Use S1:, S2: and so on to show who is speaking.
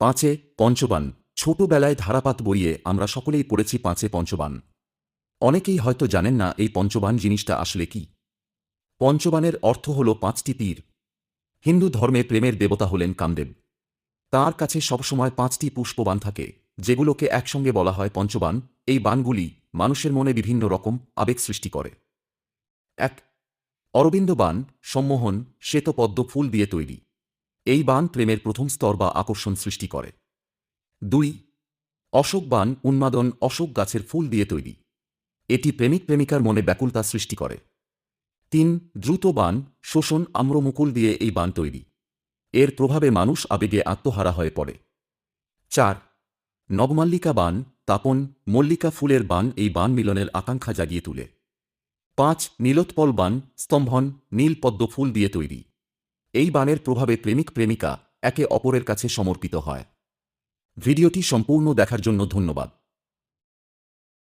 S1: পাঁচে পঞ্চবান, ছোটবেলায় ধারাপাত বইয়ে আমরা সকলেই পড়েছি পাঁচে পঞ্চবান। অনেকেই হয়তো জানেন না এই পঞ্চবান জিনিসটা আসলে কি। পঞ্চবানের অর্থ হল পাঁচটি তীর। হিন্দু ধর্মে প্রেমের দেবতা হলেন কামদেব। তার কাছে সবসময় পাঁচটি পুষ্পবান থাকে, যেগুলোকে একসঙ্গে বলা হয় পঞ্চবান। এই বানগুলি মানুষের মনে বিভিন্ন রকম আবেগ সৃষ্টি করে। এক অরবিন্দ বান সম্মোহন, শ্বেতপদ্ম ফুল দিয়ে তৈরি। এই বান প্রেমের প্রথম স্তর বা আকর্ষণ সৃষ্টি করে। দুই, অশোক বান উন্মাদন অশোক গাছের ফুল দিয়ে তৈরি। এটি প্রেমিক প্রেমিকার মনে ব্যাকুলতা সৃষ্টি করে। তিন, দ্রুত বান শোষণ আম্রমুকুল দিয়ে এই বান তৈরি। এর প্রভাবে মানুষ আবেগে আত্মহারা হয়ে পড়ে। চার, নবমাল্লিকা বান তাপন মল্লিকা ফুলের বান এই বান মিলনের আকাঙ্ক্ষা জাগিয়ে তুলে। পাঁচ, নীলোৎপল বান স্তম্ভন নীল পদ্ম ফুল দিয়ে তৈরি। এই বানের প্রভাবে প্রেমিক প্রেমিকা একে অপরের কাছে সমর্পিত হয়। ভিডিওটি সম্পূর্ণ দেখার জন্য ধন্যবাদ।